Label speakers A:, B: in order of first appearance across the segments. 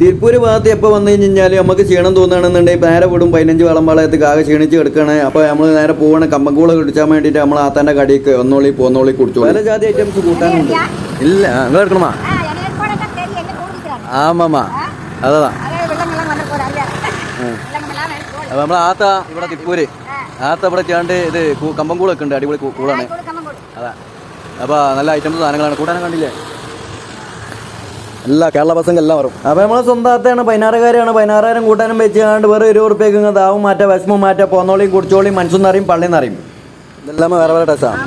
A: തിരുപ്പൂര് ഭാഗത്ത് എപ്പോൾ വന്നു കഴിഞ്ഞാൽ നമുക്ക് ക്ഷീണം തോന്നുകയാണെന്നുണ്ടെങ്കിൽ നേരെ വിടും പതിനഞ്ച് വളം വളയത്ത് കാകെ ക്ഷീണിച്ച് കിടക്കണേ. അപ്പോൾ നമ്മൾ നേരെ പോകണ കമ്പങ്കൂള കുടിച്ചാൻ വേണ്ടിയിട്ട് നമ്മൾ ആത്താന്റെ കടിയൊക്കെ ഒന്നോളി പോന്നോളി കുടിച്ചു പല ജാതി ഐറ്റംസ് കൂട്ടാനുണ്ട്. ഇല്ല. നിങ്ങൾ എടുക്കണമാ ആമാ അതാ. അപ്പം നമ്മൾ ആത്ത ഇവിടെ തിപ്പൂര്. ആത്ത ഇവിടെ ചേണ്ട് ഇത് കമ്പംകൂളൊക്കെ ഉണ്ട്. അടിപൊളി കൂളാണ്. അതാ. അപ്പോൾ നല്ല ഐറ്റംസ് സാധനങ്ങളാണ്. കൂട്ടാനും കണ്ടില്ലേ? അല്ല കേരള ബസ്സിന്റെ എല്ലാം വരും. അപ്പൊ നമ്മളെ സ്വന്തത്തെയാണ് പതിനാറുകാരാണ് പതിനാറായിരം കൂട്ടാനും വെച്ചാണ്ട് വേറെ ഇരുപത് റുപ്യക്ക് ദാവും മാറ്റ വിഷമം മാറ്റ പോന്നോളിയും കുടിച്ചോളിയും മനസ്സും നിറയും പള്ളി പള്ളിന്നറിയും ഇതെല്ലാം വേറെ വേറെ ടെസ്റ്റാണ്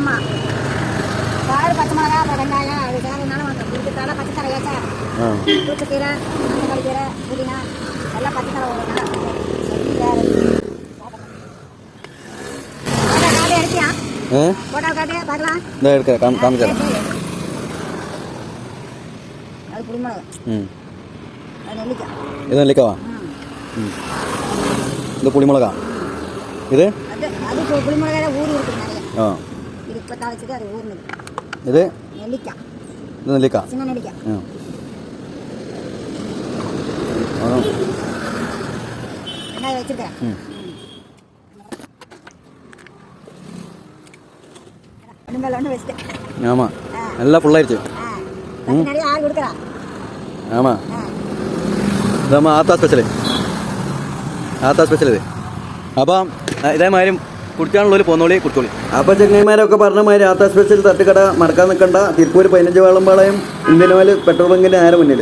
A: ഏഹ് കാണിച്ചു
B: அது புளிமிளகு
A: ഉം.
B: அது நெல்லிக்காய்
A: ഇത് നെല്ലിക്കവാ
B: ம்.
A: ഇത് പുളിമുളകാ ഇത്
B: அது அது பு- புளிமிளகாய் ஊறி இருக்குது நிறைய
A: ആ
B: இது இப்போ தாளிச்சது அது ஊறினது
A: ഇത്
B: நெல்லிக்காய்
A: ഇത് നെല്ലിക്ക
B: சின்ன நெல்லிக்காய்
A: ആ ആ.
B: வெங்காயம் வச்சிருக்கிறேன்
A: ம்.
B: ஒன்று மேலே ஒன்று வச்சுட்டேன்
A: ആമാ
B: ஆ
A: എല്ലാം ഫുള്ളായിരിച്ചു
B: ஆ தண்ணி நிறைய ஆள் கொடுக்குறா
A: ആമാ
B: ஆ
A: ഇതാകുമ്പോൾ ആത്ത സ്പെഷ്യൽ ആത്ത സ്പെഷ്യൽ ഇത് അപ്പം ഇതേമാതിരി കുടിച്ചാണുള്ളവർ പോന്നോളി കുടിച്ചോളി അപ്പോൾ ചെങ്ങൈമാരൊക്കെ പറഞ്ഞ മാതിരി ആത്ത സ്പെഷ്യൽ തട്ടുകട മറക്കാൻ നിൽക്കണ്ട തിരുപ്പൂർ പതിനഞ്ച് വേളമ്പാളയും ഇന്ത്യൻ ഓയിൽ പെട്രോൾ ബങ്കിൻ്റെ നേരെ മുന്നിൽ